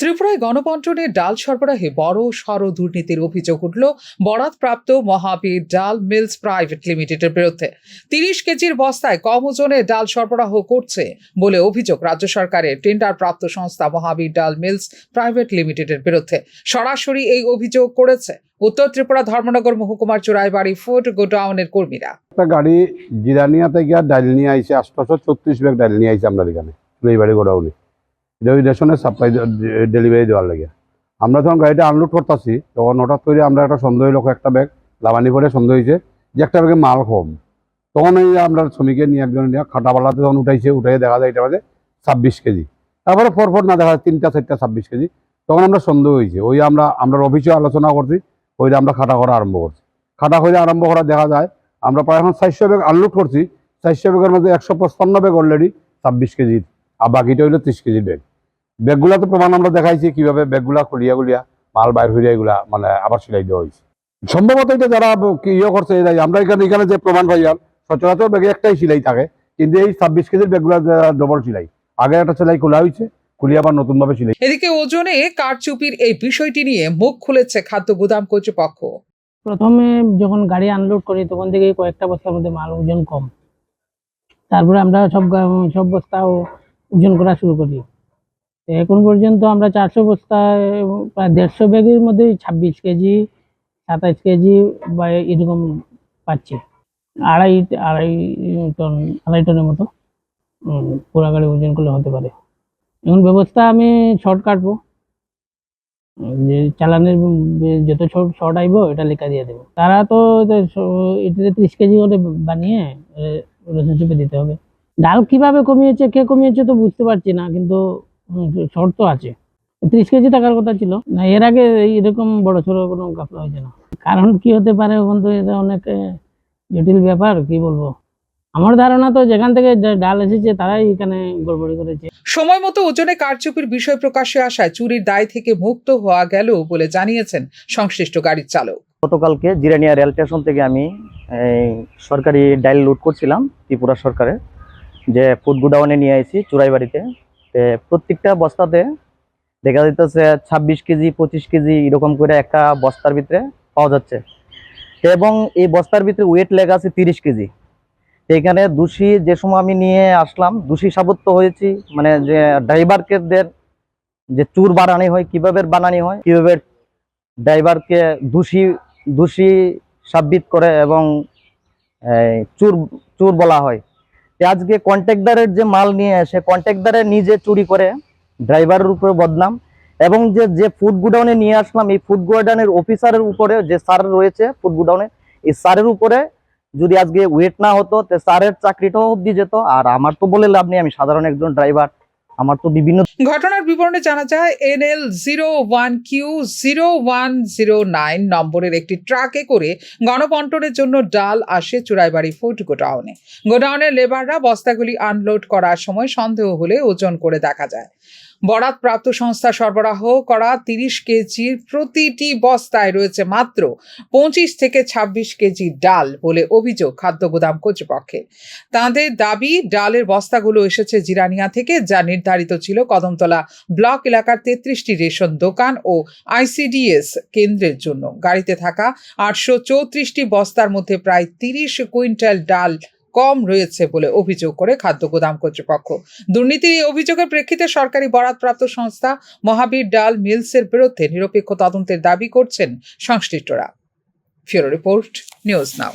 ত্রিপুরায় গণবন্টনে ডাল সরবরাহে বড় সড় দুর্নীতির অভিযোগ উঠল বরাদপ্রাপ্ত মহাবীর ডাল মিলস প্রাইভেট লিমিটেডের বিরুদ্ধে। তিরিশ কেজির বস্তায় কম ওজনে ডাল সরবরাহ করছে বলে অভিযোগ রাজ্য সরকারের টেন্ডার প্রাপ্ত সংস্থা মহাবীর ডাল মিলস প্রাইভেট লিমিটেডের বিরুদ্ধে। সরাসরি এই অভিযোগ করেছে উত্তর ত্রিপুরা ধর্মনগর মহকুমার চোরাইবাড়ি ফুড গোডাউনের কর্মীরা। একটা গাড়ি জিরানিয়া থেকে ডাইল নিয়ে আইছে আটশোশো ছত্রিশ ব্যাগ ডাইল নিয়ে আইছে আমরা এখানে রবিবারে গোডাউনে। রেশনের সাপ্লাই ডেলিভারি দেওয়ার লাগে। আমরা যখন গাড়িটা আনলোড করতেছি, তখন হঠাৎ করে আমরা একটা সন্দেহ লোক, একটা ব্যাগ লাভানি করে সন্দেহ হয়েছে যে একটা ব্যাগে মাল কম। তখন এই আমরা শ্রমিকের নিয়ে একজন নিয়ে খাটাপালাতে যখন উঠাইছে উঠাই দেখা যায় এটা ছাব্বিশ কেজি। তারপরে পরপর না দেখা যায় তিনটা, চারটা ছাব্বিশ কেজি। তখন আমরা সন্দেহ হয়েছে। ওই আমরা আমরা অফিসে আলোচনা করছি ওইটা আমরা খাটা করা আরম্ভ করছি। খাটা করে আরম্ভ করা দেখা যায়, আমরা প্রায় এখন চারশো ব্যাগ আনলোড করছি, চারশো ব্যাগের মধ্যে একশো পঁচপান্ন ব্যাগ অলরেডি ছাব্বিশ কেজির, আর বাকিটা হইল ত্রিশ কেজির ব্যাগ ব্যাগগুলা তো প্রমাণ আমরা দেখাইছি কীভাবে ব্যাগগুলা খুলিয়া খুলিয়া মাল বাইর হইয়া এগুলা মানে আবার সিলাই দেওয়া হয়েছে সম্ভবত এটা যারা কি ইয়ে করছে আমরা এখানে এখানে যে প্রমাণ পাইলাম সচরাচর ব্যাগে একটাই সিলাই থাকে কিন্তু এই ছাব্বিশ কেজির ব্যাগগুলা ডবল সিলাই। আগে একটা সেলাই খোলা হয়েছে খুলিয়ে আবার নতুনভাবে সিলাই। এদিকে ওজনে কারচুপির এই বিষয়টি নিয়ে মুখ খুলেছে খাদ্য গুদাম কর্তৃপক্ষ। প্রথমে যখন গাড়ি আনলোড করি তখন থেকে কয়েকটা বস্তার মধ্যে মাল ওজন কম। তারপরে আমরা সব সব বস্তা ওজন করা শুরু করি। এখন পর্যন্ত আমরা চারশো বস্তা প্রায় দেড়শো ব্যাগের মধ্যে ছাব্বিশ কেজি সাতাইশ কেজি বা এরকম পাচ্ছি। আড়াই আড়াই টন, আড়াই টনের মতো পুরা গাড়ি ওজন করলে হতে পারে। এখন ব্যবস্থা আমি শর্ট কাটবো। যে চালানের যত শর্ট শর্ট আইব, এটা লেখা দিয়ে দেবো। তারা তো এটাতে ত্রিশ কেজি করে বানিয়ে রিলেশনশিপে দিতে হবে। ডাল কীভাবে কমিয়েছে, কে কমিয়েছে তো বুঝতে পারছি না, কিন্তু শর্ট তো আছে। ত্রিশ কেজি টাকার কথা ছিল। না এর আগে এরকম বড় সড়ো কোনো গাফলা হয়েছে না। কারণ কি হতে পারে বন্ধু এটা অনেক জটিল ব্যাপার কি বলব? আমার ধারণা তো যেখান থেকে ডাল এসেছে তারাই এখানে গড়বড়ি করেছে। সময় মতো ওজনে কারচুপির বিষয় প্রকাশ্যে আসায় চুরির দায় থেকে মুক্ত হওয়া গেল বলে জানিয়েছেন সংশ্লিষ্ট গাড়ির চালক। গতকালকে জিরানিয়া রেল স্টেশন থেকে আমি এই, সরকারি ডাইল লুট করছিলাম ত্রিপুরা সরকারের যে ফুড গুডাউনে নিয়ে আইছি চুরাইবাড়িতে। প্রত্যেকটা বস্তাতে দেখা যাইতেছে ছাব্বিশ কেজি, পঁচিশ কেজি এরকম করে একটা বস্তার ভিতরে পাওয়া যাচ্ছে। এবং এই বস্তার ভিতরে ওয়েট লেখা আছে তিরিশ কেজি। এখানে দোষী যে সময় আমি নিয়ে আসলাম, দোষী সাব্যস্ত হয়েছি মানে যে ড্রাইভারকে দের যে চুর বানানি হয়, কীভাবে বানানি হয়, কীভাবে ড্রাইভারকে দোষী দোষী সাব্যিত করে এবং চুর চুর বলা হয়। আজকে কন্ট্রাক্টদারের যে মাল নিয়ে আসে কন্ট্রাক্টদারে নিজে চুরি করে ড্রাইভারের উপরে বদনাম এবং যে যে ফুড গুডাউনে নিয়ে আসলাম, এই ফুড গুডাউনের অফিসারের উপরে যে স্যার রয়েছে ফুড গুডাউনে এই স্যারের উপরে যদি আজকে ওয়েট না হতো, তো স্যারের চাকরিটাও অব্দি যেত। আর আমার তো বলে লাভ নেই, আমি সাধারণ একজন ড্রাইভার আমার তো বিভিন্ন ঘটনার বিবরণে জানা যায়, NL zero one Q zero one zero nine নম্বরের একটি ট্রাকে করে গণবন্টনের জন্য ডাল আসে চুরাইবাড়ি ফুড গোডাউনে। গোডাউনের লেবাররা বস্তাগুলি আনলোড করার সময় সন্দেহ হলে ওজন করে দেখা যায়। বরাত প্রাপ্ত সংস্থা সরবরাহ করা তিরিশ কেজির প্রতিটি বস্তায় রয়েছে মাত্র পঁচিশ থেকে ছাব্বিশ কেজি ডাল বলে অভিযোগ খাদ্য গুদাম কর্তৃপক্ষের। তাঁদের দাবি, ডালের বস্তাগুলো এসেছে জিরানিয়া থেকে, যা নির্ধারিত ছিল কদমতলা ব্লক এলাকার তেত্রিশটি রেশন দোকান ও আইসিডিএস কেন্দ্রের জন্য। গাড়িতে থাকা আটশো চৌত্রিশটি বস্তার মধ্যে প্রায় তিরিশ কুইন্টাল ডাল কম রয়েছে বলে অভিযোগ করে খাদ্য গোদাম কর্তৃপক্ষ। দুর্নীতির এই অভিযোগের প্রেক্ষিতে সরকারি বরাদপ্রাপ্ত সংস্থা মহাবীর ডাল মিলসের বিরুদ্ধে নিরপেক্ষ তদন্তের দাবি করছেন সংশ্লিষ্টরা। ফিওরো রিপোর্ট, নিউজ নাও।